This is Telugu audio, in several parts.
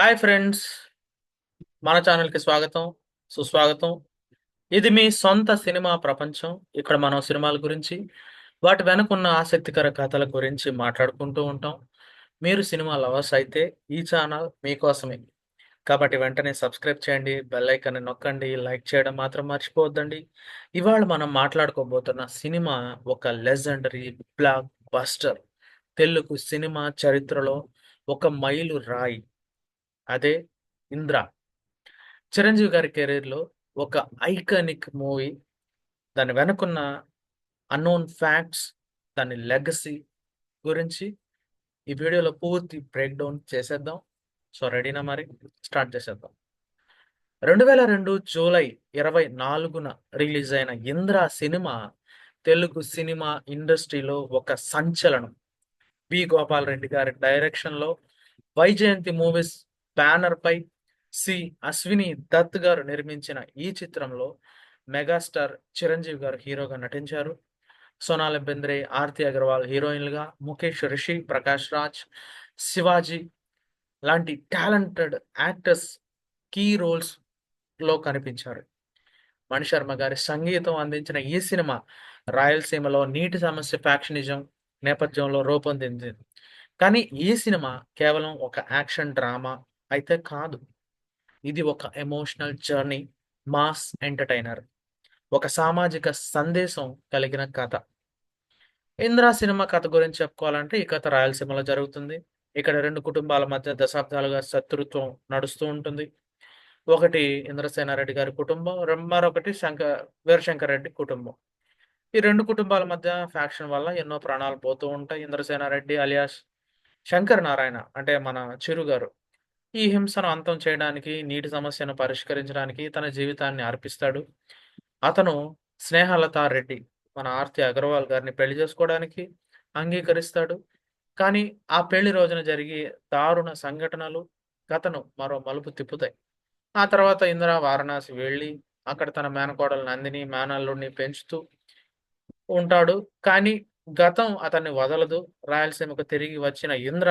హాయ్ ఫ్రెండ్స్ మన ఛానల్కి స్వాగతం సుస్వాగతం. ఇది మీ సొంత సినిమా ప్రపంచం. ఇక్కడ మనం సినిమాల గురించి వాటి వెనుకున్న ఆసక్తికర కథల గురించి మాట్లాడుకుంటూ ఉంటాం. మీరు సినిమా లవర్స్ అయితే ఈ ఛానల్ మీకోసమే. కాబట్టి వెంటనే సబ్స్క్రైబ్ చేయండి బెల్ ఐకాన్ని నొక్కండి లైక్ చేయడం మాత్రం మర్చిపోవద్దండి. ఇవాళ మనం మాట్లాడుకోబోతున్న సినిమా ఒక legendary blockbuster Telugu cinema చరిత్రలో ఒక మైలు రాయి అదే ఇంద్ర. చిరంజీవి గారి కెరీర్లో ఒక ఐకానిక్ మూవీ దాని వెనుకున్న అన్నోన్ ఫ్యాక్ట్స్ దాని లెగసీ గురించి ఈ వీడియోలో పూర్తి బ్రేక్ డౌన్ చేసేద్దాం. సో రెడీనా మరి? స్టార్ట్ చేసేద్దాం. రెండు వేల రెండు జూలై ఇరవై నాలుగున రిలీజ్ అయిన ఇంద్ర సినిమా తెలుగు సినిమా ఇండస్ట్రీలో ఒక సంచలనం. బి గోపాల్ రెడ్డి గారి డైరెక్షన్లో వైజయంతి మూవీస్ బ్యానర్ పై సి అశ్విని దత్ గారు నిర్మించిన ఈ చిత్రంలో మెగాస్టార్ చిరంజీవి గారు హీరోగా నటించారు. సోనాలి బెంద్రే ఆర్తి అగర్వాల్ హీరోయిన్లుగా ముఖేష్ రిషి ప్రకాష్ రాజ్ శివాజీ లాంటి టాలెంటెడ్ యాక్టర్స్ కీ రోల్స్లో కనిపించారు. మణిశర్మ గారి సంగీతం అందించిన ఈ సినిమా రాయలసీమలో నీటి సమస్య ఫ్యాక్షనిజం నేపథ్యంలో రూపొందింది. కానీ ఈ సినిమా కేవలం ఒక యాక్షన్ డ్రామా అయితే కాదు. ఇది ఒక ఎమోషనల్ జర్నీ మాస్ ఎంటర్టైనర్ ఒక సామాజిక సందేశం కలిగిన కథ. ఇంద్ర సినిమా కథ గురించి చెప్పుకోవాలంటే ఈ కథ రాయలసీమలో జరుగుతుంది. ఇక్కడ రెండు కుటుంబాల మధ్య దశాబ్దాలుగా శత్రుత్వం నడుస్తూ ఉంటుంది. ఒకటి ఇంద్రసేనారెడ్డి గారి కుటుంబం మరొకటి శంకర్ వీరశంకర్ రెడ్డి కుటుంబం. ఈ రెండు కుటుంబాల మధ్య ఫ్యాక్షన్ వల్ల ఎన్నో ప్రాణాలు పోతూ ఉంటాయి. ఇంద్రసేనారెడ్డి అలియాస్ శంకర్ నారాయణ అంటే మన చిరు గారు ఈ హింసను అంతం చేయడానికి నీటి సమస్యను పరిష్కరించడానికి తన జీవితాన్ని అర్పిస్తాడు అతను స్నేహలత రెడ్డి మన ఆర్తి అగర్వాల్ గారిని పెళ్ళి చేసుకోవడానికి అంగీకరిస్తాడు. కానీ ఆ పెళ్ళి రోజున జరిగే దారుణ సంఘటనలు కథను మరో మలుపు తిప్పుతాయి. ఆ తర్వాత ఇందిరా వారణాసి వెళ్ళి అక్కడ తన మేనకోడలు నందిని మేనల్లుడిని పెంచుతూ ఉంటాడు. కానీ గతం అతన్ని వదలదు. రాయలసీమకు తిరిగి వచ్చిన ఇంద్ర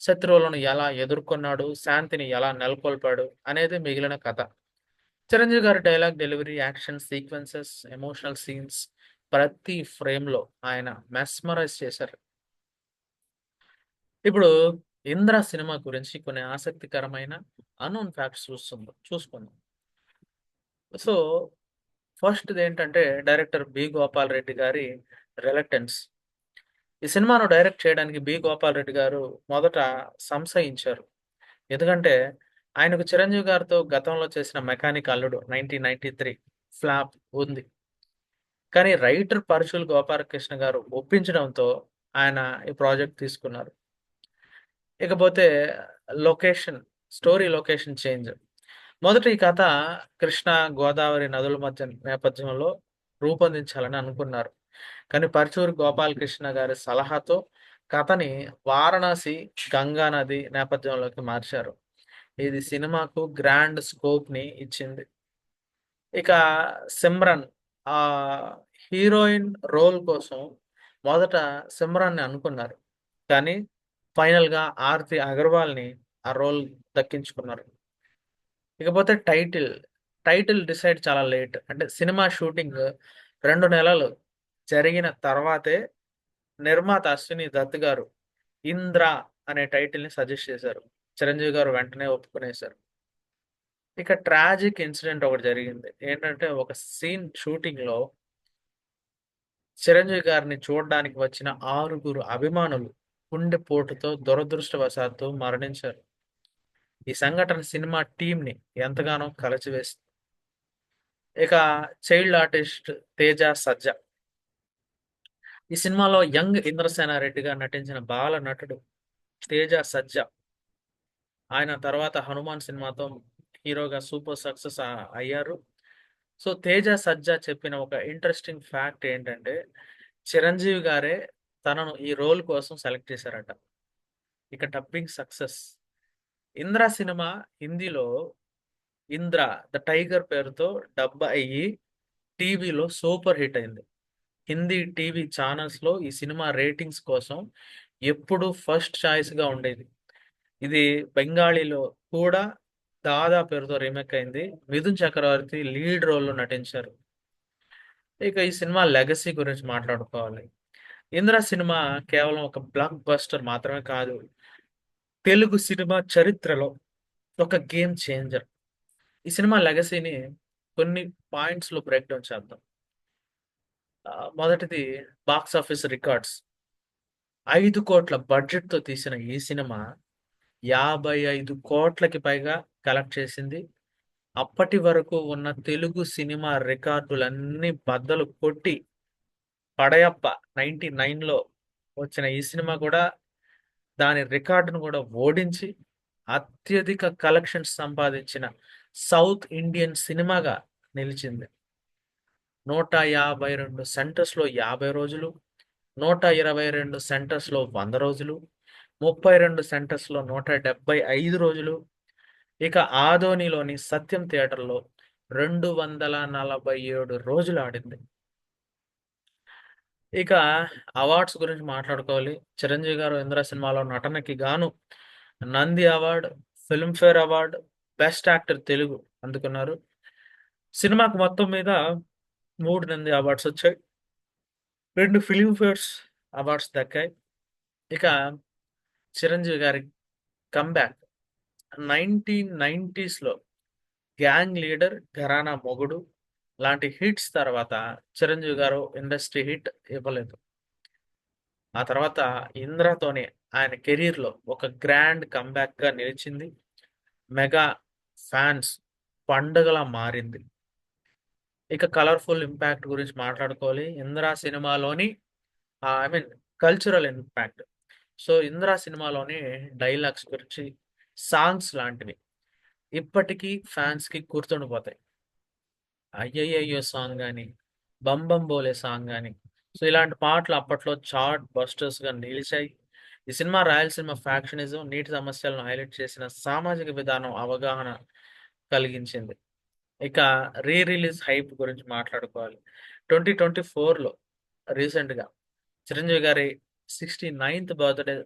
శత్రువులను ఎలా ఎదుర్కొన్నాడు శాంతిని ఎలా నెలకొల్పాడు అనేది మిగిలిన కథ. చిరంజీవి గారి dialogue delivery action sequences emotional scenes ప్రతి ఫ్రేమ్లో ఆయన మెస్మరైజ్ చేశారు. ఇప్పుడు ఇంద్ర సినిమా గురించి కొన్ని ఆసక్తికరమైన అన్నోన్ ఫ్యాక్ట్స్ చూస్తుంది చూసుకుందాం. సో ఫస్ట్ ఏంటంటే డైరెక్టర్ బి. గోపాల్ రెడ్డి గారి రిలక్టెన్స్ ఈ సినిమాను డైరెక్ట్ చేయడానికి బి. గోపాలరెడ్డి గారు మొదట సంశయించారు. ఎందుకంటే ఆయనకు చిరంజీవి గారితో గతంలో చేసిన మెకానిక్ అల్లుడు నైన్టీన్ నైన్టీ త్రీ ఫ్లాప్ ఉంది. కానీ రైటర్ పరశుల్ గోపాలకృష్ణ గారు ఒప్పించడంతో ఆయన ఈ ప్రాజెక్ట్ తీసుకున్నారు. ఇకపోతే లొకేషన్ స్టోరీ లొకేషన్ చేంజ్. మొదట ఈ కథ కృష్ణ గోదావరి నదుల మధ్య నేపథ్యంలో రూపొందించాలని అనుకున్నారు. కానీ పరచూరు గోపాలకృష్ణ గారి సలహాతో కథని వారణాసి గంగా నది నేపథ్యంలోకి మార్చారు. ఇది సినిమాకు గ్రాండ్ స్కోప్ని ఇచ్చింది. ఇక సిమ్రన్ ఆ హీరోయిన్ రోల్ కోసం మొదట సిమ్రన్ని అనుకున్నారు. కానీ ఫైనల్గా ఆర్తి అగర్వాల్ని ఆ రోల్ దక్కించుకున్నారు. ఇకపోతే టైటిల్ టైటిల్ డిసైడ్ చాలా లేట్. అంటే సినిమా షూటింగ్ రెండు నెలలు జరిగిన తర్వాతే నిర్మాత అశ్విని దత్ గారు ఇంద్ర అనే టైటిల్ని సజెస్ట్ చేశారు. చిరంజీవి గారు వెంటనే ఒప్పుకునేశారు. ఇక ట్రాజిక్ ఇన్సిడెంట్ ఒకటి జరిగింది. ఏంటంటే ఒక సీన్ షూటింగ్లో చిరంజీవి గారిని చూడడానికి వచ్చిన ఆరుగురు అభిమానులు గుండెపోటుతో దురదృష్టవశాత్తు మరణించారు. ఈ సంఘటన సినిమా టీంని ఎంతగానో కలచివేసింది. ఇక చైల్డ్ ఆర్టిస్ట్ తేజ సజ్జ ఈ సినిమాలో యంగ్ ఇంద్రసేనారెడ్డిగా నటించిన బాల నటుడు తేజ సజ్జ. ఆయన తర్వాత హనుమాన్ సినిమాతో హీరోగా సూపర్ సక్సెస్ అయ్యారు. సో తేజ సజ్జ చెప్పిన ఒక ఇంట్రెస్టింగ్ ఫ్యాక్ట్ ఏంటంటే చిరంజీవి గారే తనను ఈ రోల్ కోసం సెలెక్ట్ చేశారట. ఇక డబ్బింగ్ సక్సెస్. ఇంద్ర సినిమా హిందీలో ఇంద్ర ద టైగర్ పేరుతో డబ్ అయ్యి టీవీలో సూపర్ హిట్ అయింది. హిందీ టీవీ ఛానల్స్లో ఈ సినిమా రేటింగ్స్ కోసం ఎప్పుడు ఫస్ట్ ఛాయిస్గా ఉండేది. ఇది బెంగాలీలో కూడా దాదా పేరుతో రీమేక్ అయింది. మిథున్ చక్రవర్తి లీడ్ రోల్లో నటించారు. ఇక ఈ సినిమా లెగసీ గురించి మాట్లాడుకోవాలి. ఇంద్ర సినిమా కేవలం ఒక బ్లాక్ బస్టర్ మాత్రమే కాదు తెలుగు సినిమా చరిత్రలో ఒక గేమ్ చేంజర్. ఈ సినిమా లెగసీని కొన్ని పాయింట్స్లో బ్రేక్డౌన్ బ్రేక్ డౌన్ చేద్దాం. మొదటిది బాక్స్ ఆఫీస్ రికార్డ్స్ ఐదు కోట్ల బడ్జెట్తో తీసిన ఈ సినిమా యాభై ఐదు కోట్లకి పైగా కలెక్ట్ చేసింది. అప్పటి వరకు ఉన్న తెలుగు సినిమా రికార్డులన్నీ బద్దలు కొట్టి పడయప్ప నైన్టీ నైన్లో వచ్చిన ఈ సినిమా కూడా దాని రికార్డును కూడా ఓడించి అత్యధిక కలెక్షన్స్ సంపాదించిన సౌత్ ఇండియన్ సినిమాగా నిలిచింది. నూట యాభై రెండు సెంటర్స్లో యాభై రోజులు నూట ఇరవై రెండు సెంటర్స్లో వంద రోజులు ముప్పై రెండు సెంటర్స్లో నూట డెబ్బై ఐదు రోజులు. ఇక ఆదోనిలోని సత్యం థియేటర్లో రెండు వందల నలభై ఏడు రోజులు ఆడింది. ఇక అవార్డ్స్ గురించి మాట్లాడుకోవాలి. చిరంజీవి గారు ఇంద్ర సినిమాలో నటనకి గాను Nandi award Filmfare award best actor Telugu అందుకున్నారు. సినిమాకు మొత్తం మీద మూడు నంది అవార్డ్స్ వచ్చాయి. రెండు ఫిలింఫేర్స్ అవార్డ్స్ దక్కాయి. ఇక చిరంజీవి గారి కంబ్యాక్ నైన్టీన్ నైంటీస్లో గ్యాంగ్ లీడర్ ఘరానా మొగుడు లాంటి హిట్స్ తర్వాత చిరంజీవి గారు ఇండస్ట్రీ హిట్ ఇవ్వలేదు. ఆ తర్వాత ఇంద్రతోనే ఆయన కెరీర్లో ఒక గ్రాండ్ కంబ్యాక్గా నిలిచింది. మెగా ఫ్యాన్స్ పండుగలా మారింది. ఇక కలర్ఫుల్ ఇంపాక్ట్ గురించి మాట్లాడుకోవాలి. ఇంద్రా సినిమాలోని I mean cultural impact. So Indra సినిమాలోని డైలాగ్స్ గురించి సాంగ్స్ లాంటివి ఇప్పటికీ ఫ్యాన్స్కి గుర్తుండిపోతాయి. అయ్యయ్యో సాంగ్ కానీ బంబం బోలే సాంగ్ కానీ సో ఇలాంటి పాటలు అప్పట్లో చార్ట్ బస్టర్స్గా నిలిచాయి. ఈ సినిమా రాయలసీమ ఫ్యాక్షనిజం నీటి సమస్యలను హైలైట్ చేసిన సామాజిక విధానం అవగాహన కలిగించింది. ఇక రీ రిలీజ్ హైప్ గురించి మాట్లాడుకోవాలి. ట్వంటీ ట్వంటీ ఫోర్లో రీసెంట్గా చిరంజీవి గారి సిక్స్టీ నైన్త్ బర్త్డే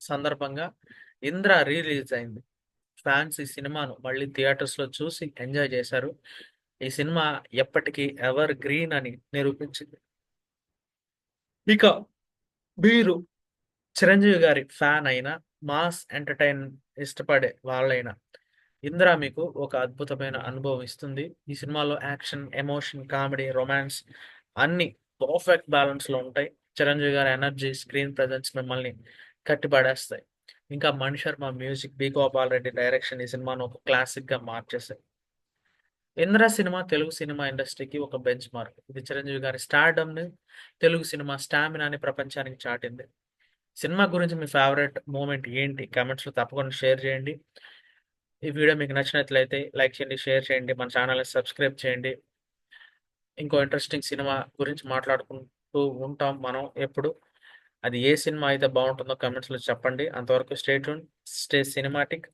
సందర్భంగా ఇంద్ర రీ రిలీజ్ అయింది. ఫ్యాన్స్ ఈ సినిమాను మళ్ళీ థియేటర్స్లో చూసి ఎంజాయ్ చేశారు. ఈ సినిమా ఎప్పటికీ ఎవర్ గ్రీన్ అని నిరూపించింది. ఇక మీరు చిరంజీవి గారి ఫ్యాన్ అయినా మాస్ ఎంటర్టైన్ ఇష్టపడే వాళ్ళైనా ఇంద్ర మీకు ఒక అద్భుతమైన అనుభవం ఇస్తుంది. ఈ సినిమాలో యాక్షన్ ఎమోషన్ కామెడీ రొమాన్స్ అన్ని పర్ఫెక్ట్ బ్యాలెన్స్లో ఉంటాయి. చిరంజీవి గారి ఎనర్జీ స్క్రీన్ ప్రజెన్స్ మిమ్మల్ని కట్టిపడేస్తాయి ఇంకా Mani Sharma music B Gopal Reddy direction ఈ సినిమాను ఒక క్లాసిక్గా మార్చేశాయి. ఇంద్ర సినిమా తెలుగు సినిమా ఇండస్ట్రీకి ఒక బెంచ్ మార్క్ ఇది చిరంజీవి గారి స్టార్డమ్ని తెలుగు సినిమా స్టామినాని ప్రపంచానికి చాటింది. సినిమా గురించి మీ ఫేవరెట్ మూమెంట్ ఏంటి? కమెంట్స్లో తప్పకుండా షేర్ చేయండి. ఈ వీడియో మీకు నచ్చినట్లయితే లైక్ చేయండి షేర్ చేయండి మన ఛానల్ని సబ్స్క్రైబ్ చేయండి. ఇంకో ఇంట్రెస్టింగ్ సినిమా గురించి మాట్లాడుకుంటూ ఉంటాం మనం ఎప్పుడు. అది ఏ సినిమా అయితే బాగుంటుందో కమెంట్స్లో లో చెప్పండి. అంతవరకు స్టే ట్యూన్ స్టే సినిమాటిక్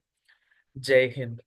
జై హింద్.